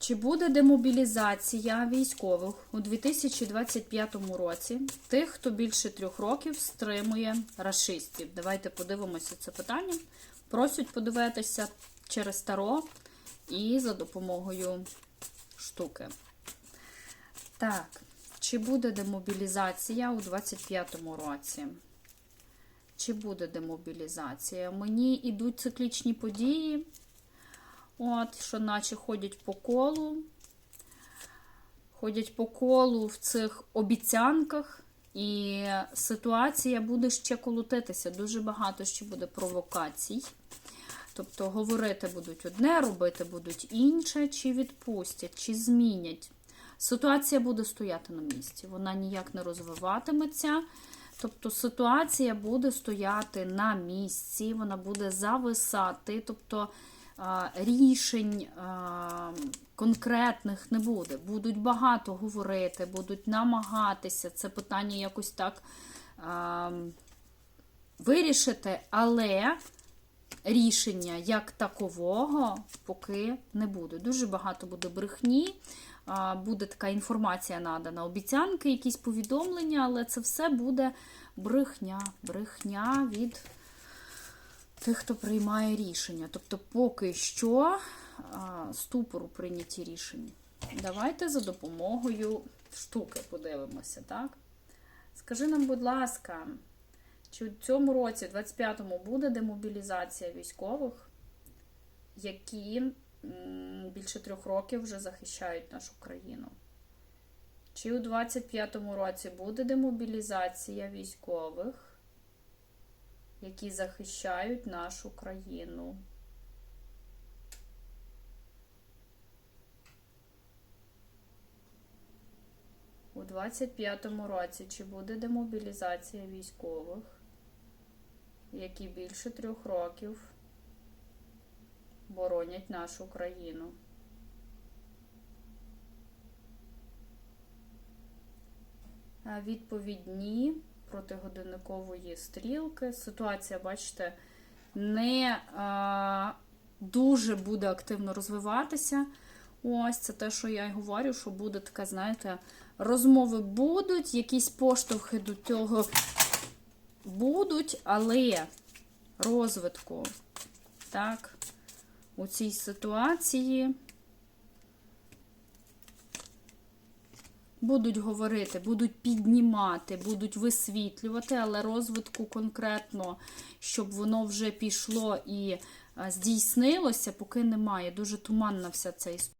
Чи буде демобілізація військових у 2025 році тих, хто більше трьох років стримує рашистів? Давайте подивимося це питання. Просять подивитися через таро і за допомогою штуки. Так, чи буде демобілізація у 2025 році? Чи буде демобілізація? Мені йдуть циклічні події. От, що наче ходять по колу. Ходять по колу в цих обіцянках, і ситуація буде ще колотитися. Дуже багато ще буде провокацій. Тобто говорити будуть одне, робити будуть інше, чи відпустять, чи змінять. Ситуація буде стояти на місці, вона ніяк не розвиватиметься. Тобто ситуація буде стояти на місці, вона буде зависати. тобто рішень конкретних не буде. Будуть багато говорити, будуть намагатися це питання якось так вирішити, але рішення як такового поки не буде. Дуже багато буде брехні. Буде така інформація надана, обіцянки, якісь повідомлення, але це все буде брехня, брехня від тих, хто приймає рішення. Тобто, поки що ступору прийняті рішення. Давайте за допомогою штуки подивимося, так? Скажи нам, будь ласка, чи у цьому році, в 25-му, буде демобілізація військових, які більше трьох років вже захищають нашу країну? Чи у 25-му році буде демобілізація військових? Які захищають нашу країну. У 25-му році чи буде демобілізація військових, які більше трьох років боронять нашу країну? А Протигодинникової стрілки. Ситуація, бачите, не а, дуже буде активно розвиватися. Ось це те, що я й говорю, що буде така, знаєте, розмови будуть, якісь поштовхи до цього будуть, але розвитку, так, у цій ситуації. Будуть говорити, будуть піднімати, будуть висвітлювати, але розвитку конкретно, щоб воно вже пішло і здійснилося, поки немає. Дуже туманна вся ця історія.